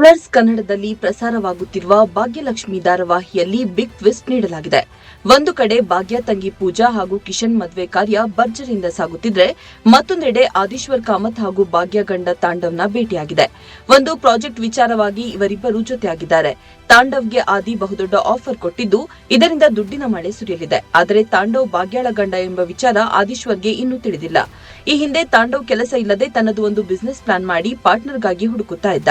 Travellers ಕನ್ನಡದಲ್ಲಿ ಪ್ರಸಾರವಾಗುತ್ತಿರುವ Bhagyalakshmi ಧಾರಾವಾಹಿಯಲ್ಲಿ big twist ನೀಡಲಾಗಿದೆ. ಒಂದು ಕಡೆ ಭಾಗ್ಯ ತಂಗಿ ಪೂಜಾ ಹಾಗೂ ಕಿಶನ್ ಮದ್ವೆ ಕಾರ್ಯ ಭರ್ಜರಿಯಿಂದ ಸಾಗುತ್ತಿದ್ರೆ ಮತ್ತೊಂದೆಡೆ ಆದೀಶ್ವರ್ ಕಾಮತ್ ಹಾಗೂ ಭಾಗ್ಯ ಗಂಡ ತಾಂಡವ್ನ ಭೇಟಿಯಾಗಿದೆ. ಒಂದು ಪ್ರಾಜೆಕ್ಟ್ ವಿಚಾರವಾಗಿ ಇವರಿಬ್ಬರು ಜೊತೆಯಾಗಿದ್ದಾರೆ. ತಾಂಡವ್ಗೆ ಆದಿ ಬಹುದೊಡ್ಡ ಆಫರ್ ಕೊಟ್ಟಿದ್ದು ಇದರಿಂದ ದುಡ್ಡಿನ ಮಳೆ ಸುರಿಯಲಿದೆ. ಆದರೆ ತಾಂಡವ್ ಭಾಗ್ಯಳ ಗಂಡ ಎಂಬ ವಿಚಾರ ಆದೀಶ್ವರ್ಗೆ ಇನ್ನೂ ತಿಳಿದಿಲ್ಲ. ಈ ಹಿಂದೆ ತಾಂಡವ್ ಕೆಲಸ ಇಲ್ಲದೆ ತನ್ನದು ಒಂದು ಬಿಸಿನೆಸ್ ಪ್ಲಾನ್ ಮಾಡಿ ಪಾರ್ಟ್ನರ್ಗಾಗಿ ಹುಡುಕುತ್ತಾ ಇದ್ದ.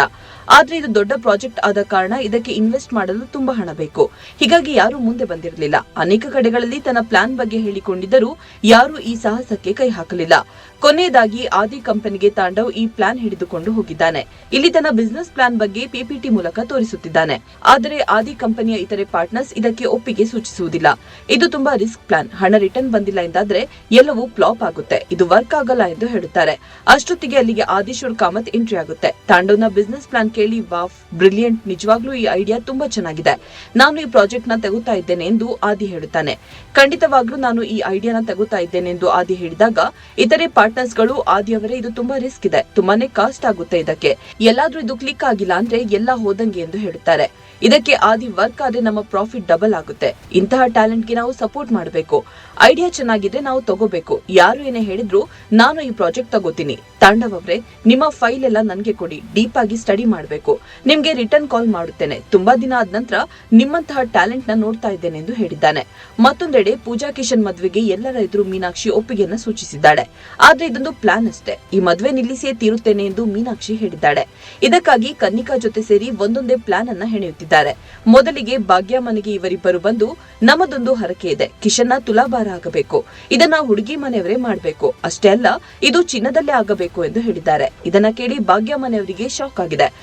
ಆದ್ರೆ ಇದು ದೊಡ್ಡ ಪ್ರಾಜೆಕ್ಟ್ ಆದ ಕಾರಣ ಇದಕ್ಕೆ ಇನ್ವೆಸ್ಟ್ ಮಾಡಲು ತುಂಬಾ ಹಣ ಬೇಕು. ಹೀಗಾಗಿ ಯಾರು ಮುಂದೆ ಬಂದಿರಲಿಲ್ಲ. ಅನೇಕ ಕಡೆಗಳಲ್ಲಿ ತನ್ನ ಪ್ಲಾನ್ ಬಗ್ಗೆ ಹೇಳಿಕೊಂಡಿದ್ದರೂ ಯಾರು ಈ ಸಾಹಸಕ್ಕೆ ಕೈ ಹಾಕಲಿಲ್ಲ. ಕೊನೆಯದಾಗಿ ಆದಿ ಕಂಪನಿಗೆ ತಾಂಡವ್ ಈ ಪ್ಲಾನ್ ಹಿಡಿದುಕೊಂಡು ಹೋಗಿದ್ದಾನೆ. ಇಲ್ಲಿ ತನ್ನ ಬಿಸಿನೆಸ್ ಪ್ಲಾನ್ ಬಗ್ಗೆ ಪಿಪಿಟಿ ಮೂಲಕ ತೋರಿಸುತ್ತಿದ್ದಾನೆ. ಆದರೆ ಆದಿ ಕಂಪನಿಯ ಇತರೆ ಪಾರ್ಟ್ನರ್ಸ್ ಇದಕ್ಕೆ ಒಪ್ಪಿಗೆ ಸೂಚಿಸುವುದಿಲ್ಲ. ಇದು ತುಂಬಾ ರಿಸ್ಕ್ ಪ್ಲಾನ್. ಹಣ ರಿಟರ್ನ್ ಬಂದಿಲ್ಲ ಎಂದಾದ್ರೆ ಎಲ್ಲವೂ ಫ್ಲಾಪ್ ಆಗುತ್ತೆ. ಇದು ವರ್ಕ್ ಆಗಲ್ಲ ಎಂದು ಹೇಳುತ್ತಾರೆ. ಅಷ್ಟೊತ್ತಿಗೆ ಅಲ್ಲಿಗೆ ಆದಿಶೂರ್ ಕಾಮತ್ ಎಂಟ್ರಿ ಆಗುತ್ತೆ. ತಾಂಡವ್ನ ಬಿಸಿನೆಸ್ ಪ್ಲಾನ್ ಕೇಳಿ ವಾಫ್ ಬ್ರಿಲಿಯಂಟ್. ನಿಜವಾಗ್ಲೂ ಈ ಐಡಿಯಾ ತುಂಬಾ ಚೆನ್ನಾಗಿದೆ. ನಾನು ಈ ಪ್ರಾಜೆಕ್ಟ್ನ ತೆಗುತ್ತಾ ಇದ್ದೇನೆ ಎಂದು ಆದಿ ಹೇಳುತ್ತಾನೆ. ಖಂಡಿತವಾಗ್ಲೂ ನಾನು ಈ ಐಡಿಯಾನ ತೆಗುತ್ತಾ ಇದ್ದೇನೆ ಎಂದು ಆದಿ ಹೇಳಿದಾಗ, ಇತರೆ ಪಾರ್ಟ್ನರ್ಸ್ಗಳು ಆದಿ ಅವರೇ ಇದು ತುಂಬಾ ರಿಸ್ಕ್ ಇದೆ. ತುಂಬಾನೇ ಕಾಸ್ಟ್ ಆಗುತ್ತೆ ಇದಕ್ಕೆ. ಎಲ್ಲಾದ್ರೂ ಇದು ಕ್ಲಿಕ್ ಆಗಿಲ್ಲ ಅಂದ್ರೆ ಎಲ್ಲ ಹೋದಂಗೆ ಎಂದು ಹೇಳುತ್ತಾರೆ. ಇದಕ್ಕೆ ಆದಿ ವರ್ಕ್ ಆದ್ರೆ ನಮ್ಮ ಪ್ರಾಫಿಟ್ ಡಬಲ್ ಆಗುತ್ತೆ. ಇಂತಹ ಟ್ಯಾಲೆಂಟ್ಗೆ ನಾವು ಸಪೋರ್ಟ್ ಮಾಡಬೇಕು. ಐಡಿಯಾ ಚೆನ್ನಾಗಿದ್ರೆ ನಾವು ತಗೋಬೇಕು. ಯಾರು ಏನೇ ಹೇಳಿದ್ರು, ನಾನು ಈ ಪ್ರಾಜೆಕ್ಟ್ ತಗೋತೀನಿ. ತಾಂಡವ್ ಅವ್ರೆ, ನಿಮ್ಮ ಫೈಲ್ ಎಲ್ಲ ನನ್ಗೆ ಕೊಡಿ. ಡೀಪ್ ಆಗಿ ಸ್ಟಡಿ ಮಾಡಬೇಕು. ನಿಮ್ಗೆ ರಿಟರ್ನ್ ಕಾಲ್ ಮಾಡುತ್ತೇನೆ. ತುಂಬಾ ದಿನ ಆದ ನಂತರ ನಿಮ್ಮಂತಹ ಟ್ಯಾಲೆಂಟ್ನ ನೋಡ್ತಾ ಇದ್ದೇನೆ ಎಂದು ಹೇಳಿದ್ದಾನೆ. ಮತ್ತೊಂದೆಡೆ ಪೂಜಾ ಕಿಶನ್ ಮದ್ವೆಗೆ ಎಲ್ಲರ ಎದುರು ಮೀನಾಕ್ಷಿ ಒಪ್ಪಿಗೆಯನ್ನ ಸೂಚಿಸಿದ್ದಾಳೆ. ಆದ್ರೆ ಇದೊಂದು ಪ್ಲಾನ್ ಅಷ್ಟೇ. ಈ ಮದುವೆ ನಿಲ್ಲಿಸಿಯೇ ತೀರುತ್ತೇನೆ ಎಂದು ಮೀನಾಕ್ಷಿ ಹೇಳಿದ್ದಾಳೆ. ಇದಕ್ಕಾಗಿ ಕನ್ನಿಕಾ ಜೊತೆ ಸೇರಿ ಒಂದೊಂದೇ ಪ್ಲಾನ್ ಅನ್ನ ಹೆಣೆಯುತ್ತಿದ್ದಾರೆ. ಮೊದಲಿಗೆ ಭಾಗ್ಯ ಮನೆಗೆ ಇವರಿಬ್ಬರು ಬಂದು ನಮ್ಮದೊಂದು ಹರಕೆ ಇದೆ. ಕಿಶನ್ನ ತುಲಾಭಾರ ಆಗಬೇಕು. ಇದನ್ನ ಹುಡುಗಿ ಮನೆಯವರೇ ಮಾಡಬೇಕು. ಅಷ್ಟೇ ಅಲ್ಲ, ಇದು ಚಿನ್ನದಲ್ಲೇ ಆಗಬೇಕು ಎಂದು ಹೇಳಿದ್ದಾರೆ. ಇದನ್ನ ಕೇಳಿ ಭಾಗ್ಯ ಮನೆಯವರಿಗೆ ಶಾಕ್ ಆಗಿದೆ.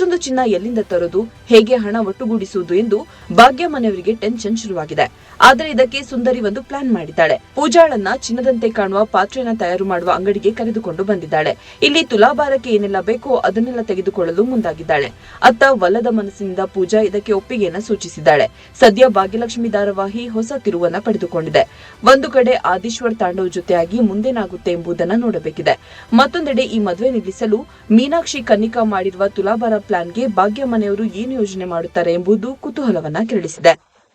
ಅಷ್ಟೊಂದು ಚಿನ್ನ ಎಲ್ಲಿಂದ ತರೋದು? ಹೇಗೆ ಹಣ ಒಟ್ಟುಗೂಡಿಸುವುದು ಎಂದು ಭಾಗ್ಯ ಮನೆಯವರಿಗೆ ಟೆನ್ಷನ್ ಶುರುವಾಗಿದೆ. ಆದರೆ ಇದಕ್ಕೆ ಸುಂದರಿ ಒಂದು ಪ್ಲಾನ್ ಮಾಡಿದ್ದಾಳೆ. ಪೂಜಾಳನ್ನ ಚಿನ್ನದಂತೆ ಕಾಣುವ ಪಾತ್ರೆನ ತಯಾರು ಮಾಡುವ ಅಂಗಡಿಗೆ ಕರೆದುಕೊಂಡು ಬಂದಿದ್ದಾಳೆ. ಇಲ್ಲಿ ತುಲಾಭಾರಕ್ಕೆ ಏನೆಲ್ಲ ಬೇಕೋ ಅದನ್ನೆಲ್ಲ ತೆಗೆದುಕೊಳ್ಳಲು ಮುಂದಾಗಿದ್ದಾಳೆ. ಅತ್ತ ಒಲ್ಲದ ಮನಸ್ಸಿನಿಂದ ಪೂಜಾ ಇದಕ್ಕೆ ಒಪ್ಪಿಗೆಯನ್ನ ಸೂಚಿಸಿದ್ದಾಳೆ. ಸದ್ಯ ಭಾಗ್ಯಲಕ್ಷ್ಮಿ ಧಾರಾವಾಹಿ ಹೊಸ ತಿರುವನ್ನ ಪಡೆದುಕೊಂಡಿದೆ. ಒಂದು ಕಡೆ ಆದೀಶ್ವರ್ ತಾಂಡವ್ ಜೊತೆಯಾಗಿ ಮುಂದೇನಾಗುತ್ತೆ ಎಂಬುದನ್ನ ನೋಡಬೇಕಿದೆ. ಮತ್ತೊಂದೆಡೆ ಈ ಮದುವೆ ನಿಲ್ಲಿಸಲು ಮೀನಾಕ್ಷಿ ಕನ್ನಿಕಾ ಮಾಡಿರುವ ತುಲಾಭಾರ ಪ್ಲಾನ್ಗೆ ಭಾಗ್ಯ ಮನೆಯವರು ಏನು ಯೋಜನೆ ಮಾಡುತ್ತಾರೆ ಎಂಬುದು ಕುತೂಹಲವನ್ನ ಕೆರಳಿಸಿದೆ.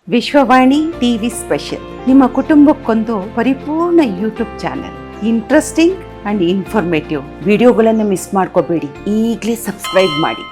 Vishwavani TV special. ನಿಮ್ಮ ಕುಟುಂಬಕ್ಕೊಂದು ಪರಿಪೂರ್ಣ YouTube channel. Interesting and informative. ವಿಡಿಯೋಗಳನ್ನು ಮಿಸ್ ಮಾಡ್ಕೋಬೇಡಿ. ಈಗಲೇ ಸಬ್ಸ್ಕ್ರೈಬ್ ಮಾಡಿ.